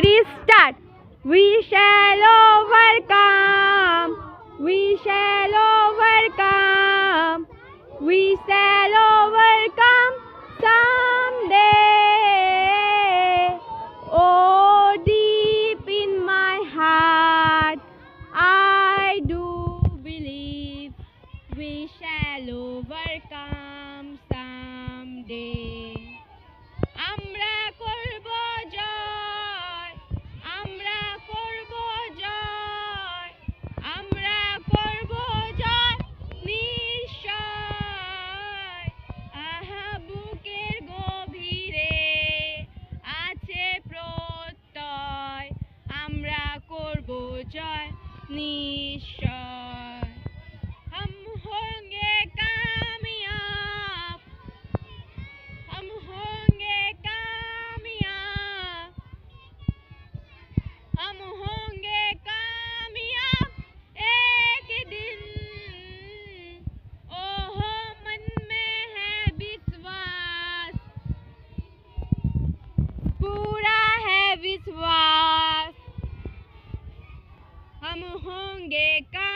three, start. We shall overcome. We shall overcome. We shall overcome someday. Oh, deep in my heart, I do believe we shall overcome ni ಗೆ ಕ